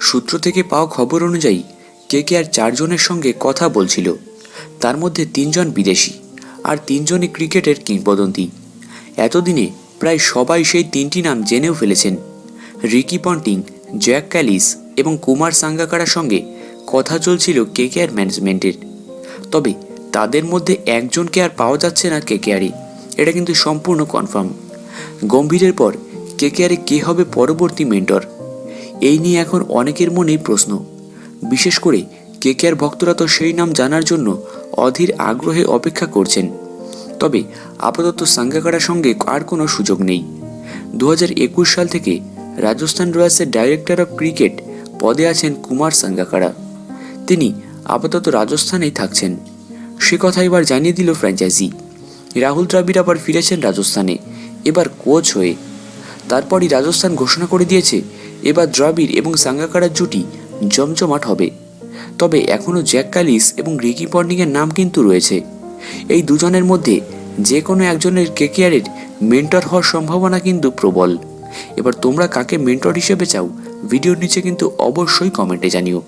সূত্র থেকে পাওয়া খবর অনুযায়ী, কে কে আর চারজনের সঙ্গে কথা বলছিল। তার মধ্যে তিনজন বিদেশি আর তিনজনই ক্রিকেটের কিংবদন্তি। এতদিনে প্রায় সবাই সেই তিনটি নাম জেনেও ফেলেছেন। রিকি পন্টিং, জ্যাক ক্যালিস এবং কুমার সাঙ্গাকারার সঙ্গে কথা চলছিল কে কে আর ম্যানেজমেন্টের। তবে তাদের মধ্যে একজনকে আর পাওয়া যাচ্ছে না কে কেয়ারে এটা কিন্তু সম্পূর্ণ কনফার্ম। গম্ভীরের পর কে কেয়ারে কে হবে পরবর্তী মেন্টর এই নিয়ে এখন অনেকের মনেই প্রশ্ন। বিশেষ করে কে কেয়ার ভক্তরা তো সেই নাম জানার জন্য অধীর আগ্রহে অপেক্ষা করছেন। তবে আপাতত সাঙ্গাকারার সঙ্গে আর কোনো সুযোগ নেই। দু হাজার একুশ সাল থেকে রাজস্থান রয়্যালসের ডাইরেক্টর অফ ক্রিকেট পদে আছেন কুমার সাঙ্গাকারা। তিনি আপাতত রাজস্থানেই থাকছেন। সে কথা এবার জানিয়ে দিল ফ্র্যাঞ্চাইজি। রাহুল দ্রাবিড় আবার ফিরেছেন রাজস্থানে। এবার কোচ হয়ে। তারপরই রাজস্থান ঘোষণা করে দিয়েছে এবার দ্রাবিড় এবং সাঙ্গাকারার জুটি জমজমাট হবে। তবে এখনও জ্যাক কালিস এবং রিকি পন্ডিংয়ের নাম কিন্তু রয়েছে। এই দুজনের মধ্যে যে কোনো একজনের কেকেআরের মেন্টর হওয়ার সম্ভাবনা কিন্তু প্রবল। এবার তোমরা কাকে মেন্টর হিসেবে চাও, ভিডিওর নিচে কিন্তু অবশ্যই কমেন্টে জানিও।